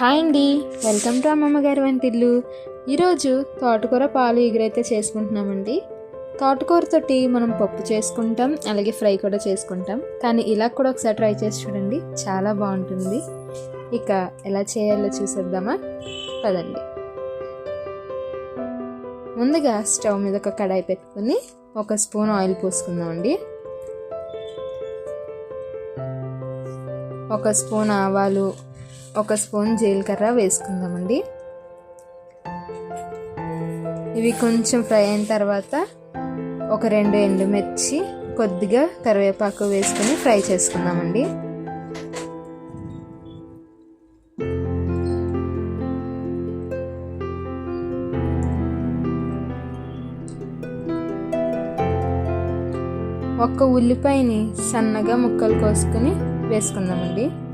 Hi అండి. Welcome to అమ్మమ్మ గారి వంటిల్లు. ఈరోజు తోటకూర పాలు ఎగురైతే చేసుకుంటున్నామండి. తోటకూరతోటి మనం పప్పు చేసుకుంటాం అలాగే ఫ్రై కూడా చేసుకుంటాం. కానీ ఇలా కూడా ఒకసారి ట్రై చేసి చూడండి. చాలా బాగుంటుంది. ఇక ఎలా చేయాలో చూసేద్దామా? పదండి. ముందుగా స్టవ్ మీద ఒక కడాయి పెట్టుకుని ఒక స్పూన్ ఆయిల్ పోసుకుందామండి. ఒక స్పూన్ ఆవాలు ఒక స్పూన్ జీలకర్ర వేసుకుందామండి. ఇవి కొంచెం ఫ్రై అయిన తర్వాత ఒక రెండు ఎండుమిర్చి కొద్దిగా కరివేపాకు వేసుకుని ఫ్రై చేసుకుందామండి. ఒక్క ఉల్లిపాయని సన్నగా ముక్కలు కోసుకుని వేసుకుందామండి.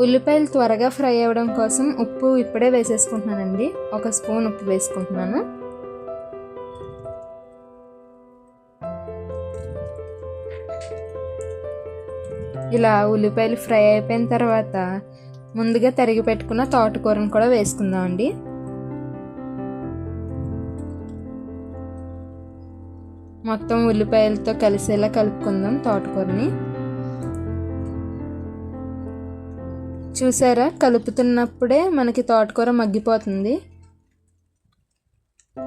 ఉల్లిపాయలు త్వరగా ఫ్రై అవ్వడం కోసం ఉప్పు ఇప్పుడే వేసేసుకుంటున్నానండి. ఒక స్పూన్ ఉప్పు వేసుకుంటున్నాను. ఇలా ఉల్లిపాయలు ఫ్రై అయిపోయిన తర్వాత ముందుగా తరిగి పెట్టుకున్న తోటకూరను కూడా వేసుకుందామండి. మొత్తం ఉల్లిపాయలతో కలిసేలా కలుపుకుందాం తోటకూరని. చూసారా? కలుపుతున్నప్పుడే మనకి తోటకూర మగ్గిపోతుంది.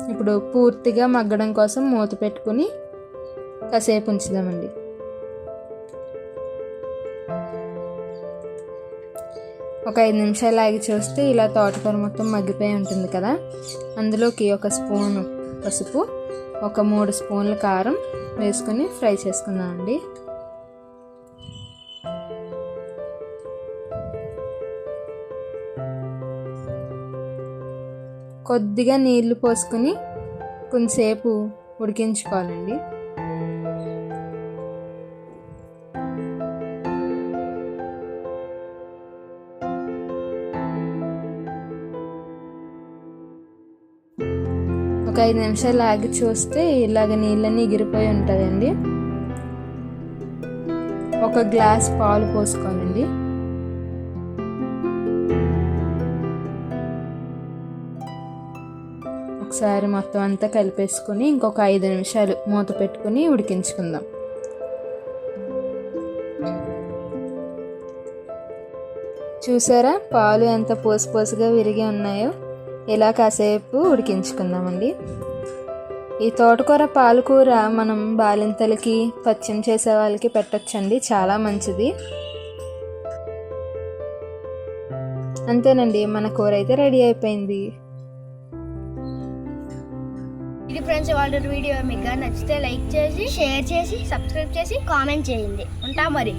ఇప్పుడు పూర్తిగా మగ్గడం కోసం మూత పెట్టుకుని కాసేపు ఉంచుదామండి. ఒక ఐదు నిమిషాలు ఆగి చూస్తే ఇలా తోటకూర మొత్తం మగ్గిపోయి ఉంటుంది కదా? అందులోకి ఒక స్పూన్ పసుపు ఒక మూడు స్పూన్ల కారం వేసుకొని ఫ్రై చేసుకుందామండి. కొద్దిగా నీళ్ళు పోసుకొని కొంతసేపు ఉడికించుకోవాలండి. ఒక ఐదు నిమిషాలు ఆగి చూస్తే ఇలాగ నీళ్ళన్నీ ఎగిరిపోయి ఉంటుందండి. ఒక గ్లాస్ పాలు పోసుకోవాలండి. ఒకసారి మొత్తం అంతా కలిపేసుకొని ఇంకొక ఐదు నిమిషాలు మూత పెట్టుకుని ఉడికించుకుందాం. చూసారా? పాలు ఎంత పోసుపోసుగా విరిగి ఉన్నాయో? ఇలా కాసేపు ఉడికించుకుందామండి. ఈ తోటకూర పాలకూర మనం బాలింతలకి పచ్చిం చేసే వాళ్ళకి పెట్టచ్చండి. చాలా మంచిది. అంతేనండి మన కూర అయితే రెడీ అయిపోయింది. ఇది ఫ్రెండ్స్ వాళ్ళ వీడియో. మీకు నచ్చితే లైక్ చేసి షేర్ చేసి సబ్స్క్రైబ్ చేసి కామెంట్ చేయండి. ఉంటా మరి.